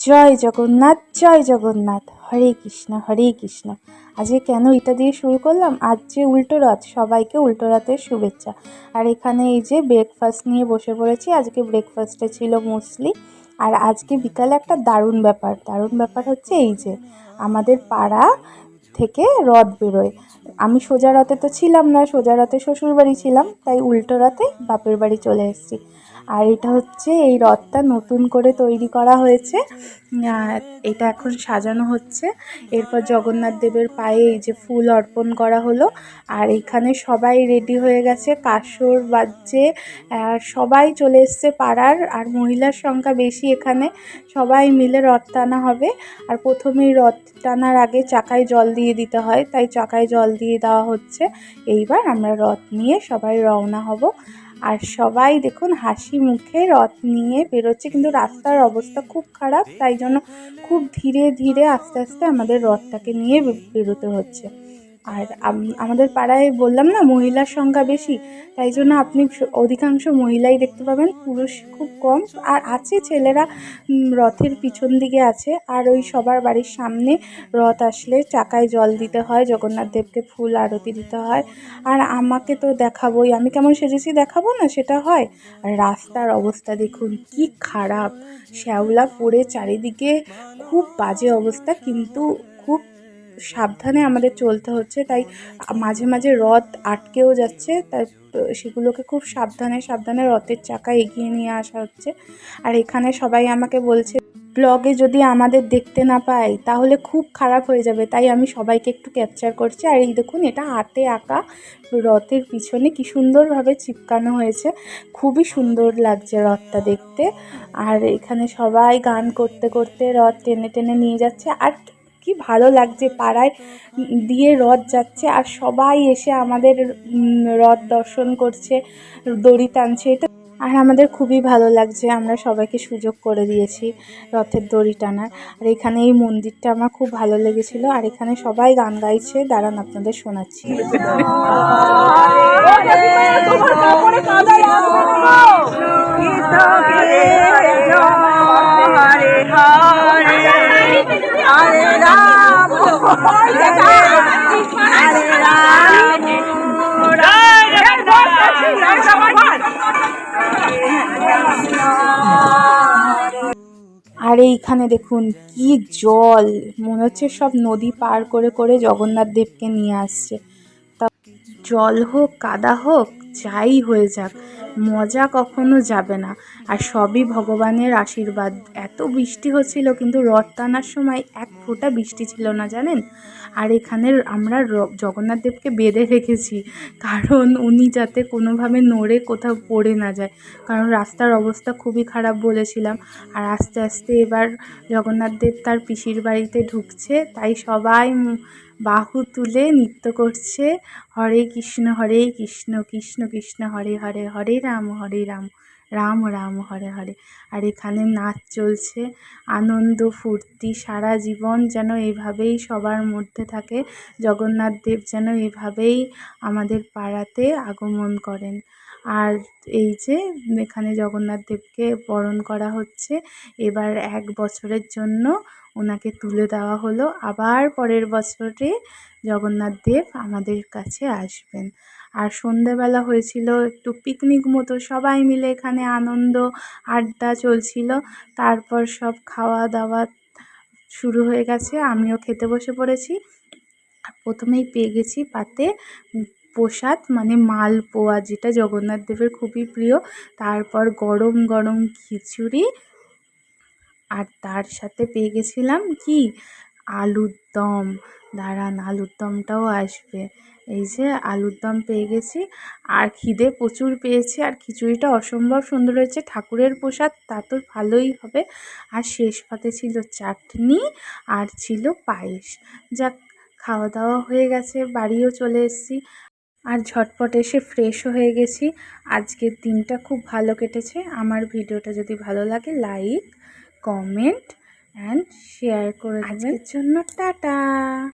জয় জগন্নাথ জয় জগন্নাথ। হরে কৃষ্ণ হরে কৃষ্ণ। আজকে কেন এটা দিয়ে শুরু করলাম? আজ যে উল্টো রথ, সবাইকে উল্টো রথের শুভেচ্ছা। আর এখানে এই যে ব্রেকফাস্ট নিয়ে বসে পড়েছি, আজকে ব্রেকফাস্টে ছিল মুসলি। আর আজকে বিকালে একটা দারুণ ব্যাপার। দারুণ ব্যাপার হচ্ছে এই যে, আমাদের পাড়া থেকে রথ বেরোয়। আমি সোজা রথে তো ছিলাম না, সোজা রথে শ্বশুর বাড়ি ছিলাম, তাই উল্টো রথে বাপের বাড়ি চলে এসেছি। আর এটা হচ্ছে এই রথটা নতুন করে তৈরি করা হয়েছে। এটা এখন সাজানো হচ্ছে। এরপর জগন্নাথ দেবের পায়ে এই যে ফুল অর্পণ করা হলো। আর এখানে সবাই রেডি হয়ে গেছে। কাসর বাজছে। সবাই চলে এসছে পাড়ার। আর মহিলার সংখ্যা বেশি এখানে। সবাই মিলে রথ টানা হবে। আর প্রথমেই রথ টানার আগে চাকায় জল দিয়ে দিতে হয়। তাই চাকায় জল দিয়ে দেওয়া হচ্ছে। এইবার আমরা রথ নিয়ে সবাই রওনা হব। আর সবাই দেখুন হাসি মুখে রথ নিয়ে বেরোচ্ছে, কিন্তু রাস্তার অবস্থা খুব খারাপ, তাই জন্য খুব ধীরে ধীরে আস্তে আস্তে আমাদের রথটাকে নিয়ে বেরোতে হচ্ছে। আর আমাদের পাড়ায় বললাম না, মহিলার সংখ্যা বেশি, তাই জন্য আপনি অধিকাংশ মহিলাই দেখতে পাবেন, পুরুষ খুব কম। আর আছে ছেলেরা রথের পিছন দিকে আছে, আর ওই সবার বাড়ির সামনে রথ আসলে চাকায় জল দিতে হয়, জগন্নাথ দেবকে ফুল আরতি দিতে হয়। আর আমাকে তো দেখাবোই, আমি কেমন সেজেছি দেখাবো না, সেটা হয়। আর রাস্তার অবস্থা দেখুন, কি খারাপ। শ্যাওলা পড়ে চারিদিকে, খুব বাজে অবস্থা, কিন্তু সাবধানে আমাদের চলতে হচ্ছে, তাই মাঝে মাঝে রথ আটকেও যাচ্ছে, তাই সেগুলোকে খুব সাবধানে সাবধানে রথের চাকা এগিয়ে নিয়ে আসা হচ্ছে। আর এখানে সবাই আমাকে বলছে, ব্লগে যদি আমাদের দেখতে না পাই, তাহলে খুব খারাপ হয়ে যাবে। তাই আমি সবাইকে একটু ক্যাপচার করছি। আর এই দেখুন, এটা হাতে আঁকা রথের পিছনে কি সুন্দরভাবে চিপকানো হয়েছে। খুবই সুন্দর লাগছে রথটা দেখতে। আর এখানে সবাই গান করতে করতে রথ টেনে টেনে নিয়ে যাচ্ছে। আর কি ভালো লাগছে পাড়ায় দিয়ে রথ যাচ্ছে আর সবাই এসে আমাদের রথ দর্শন করছে, দড়ি টানছে। এটা আর আমাদের খুবই ভালো লাগছে, আমরা সবাইকে সুযোগ করে দিয়েছি রথের দড়ি টানার। আর এখানে এই মন্দিরটা আমার খুব ভালো লেগেছিল, আর এখানে সবাই গান গাইছে। দাঁড়ান, আপনাদের শোনাচ্ছি। আর এইখানে দেখুন, কি জল। মনে হচ্ছে সব নদী পার করে করে জগন্নাথ দেবকে নিয়ে আসছে। তা জল হোক, কাদা হোক, যাই হয়ে যাক। মজা কখনো যাবে না। আর সবই ভগবানের আশীর্বাদ। এত বৃষ্টি হচ্ছিল, কিন্তু রথ টানার সময় এক ফোঁটা বৃষ্টি ছিল না, জানেন? আর এখানে আমরা জগন্নাথ দেবকে বেঁধে রেখেছি। কারণ উনি যাতে কোনোভাবে নড়ে কোথাও পড়ে না যায়। কারণ রাস্তার অবস্থা খুবই খারাপ বলেছিলাম। আর আস্তে আস্তে এবার জগন্নাথ দেব তার পিসির বাড়িতে ঢুকছে। তাই সবাই বাহু তুলে নৃত্য করছে। হরে কৃষ্ণ হরে কৃষ্ণ কৃষ্ণ কৃষ্ণ, হরে হরে হরে। রাম, হরে রাম রাম রাম, হরে হরে। আর এখানে নাচ চলছে, আনন্দ, ফুর্তি, সারা জীবন যেন এভাবেই সবার মধ্যে থাকে। জগন্নাথ দেব যেন এভাবেই আমাদের পাড়াতে আগমন করেন। আর এই যে এখানে জগন্নাথ দেবকে বরণ করা হচ্ছে, এবার এক বছরের জন্য ওনাকে তুলে দেওয়া হলো। আবার পরের বছরে জগন্নাথ দেব আমাদের কাছে আসবেন। আর সন্ধেবেলা হয়েছিল একটু পিকনিক মতো, সবাই মিলে এখানে আনন্দ, আড্ডা চলছিল। তারপর সব খাওয়া দাওয়া শুরু হয়ে গেছে, আমিও খেতে বসে পড়েছি। প্রথমেই পেয়ে গেছি পাতে প্রসাদ মানে মালপোয়া, যেটা জগন্নাথ দেবের খুবই প্রিয়। তারপর গরম গরম খিচুড়ি, আর তার সাথে পেয়ে গেছিলাম কি? আলুর দম। দাঁড়ান, আলুর দমটাও আসবে। এই যে আলুর দম পেয়ে গেছি। আর খিদে প্রচুর পেয়েছি, আর খিচুড়িটা অসম্ভব সুন্দর হয়েছে। ঠাকুরের প্রসাদ, তা তো ভালোই হবে। আর শেষ পাতে ছিল চাটনি আর ছিল পায়েস। যাক খাওয়া দাওয়া হয়ে গেছে, বাড়িও চলে এসেছি। আর ঝটপট এসে ফ্রেশও হয়ে গেছি। আজকের দিনটা খুব ভালো কেটেছে। আমার ভিডিওটা যদি ভালো লাগে লাইক কমেন্ট অ্যান্ড শেয়ার করে দেবেন। আজকের জন্য টাটা।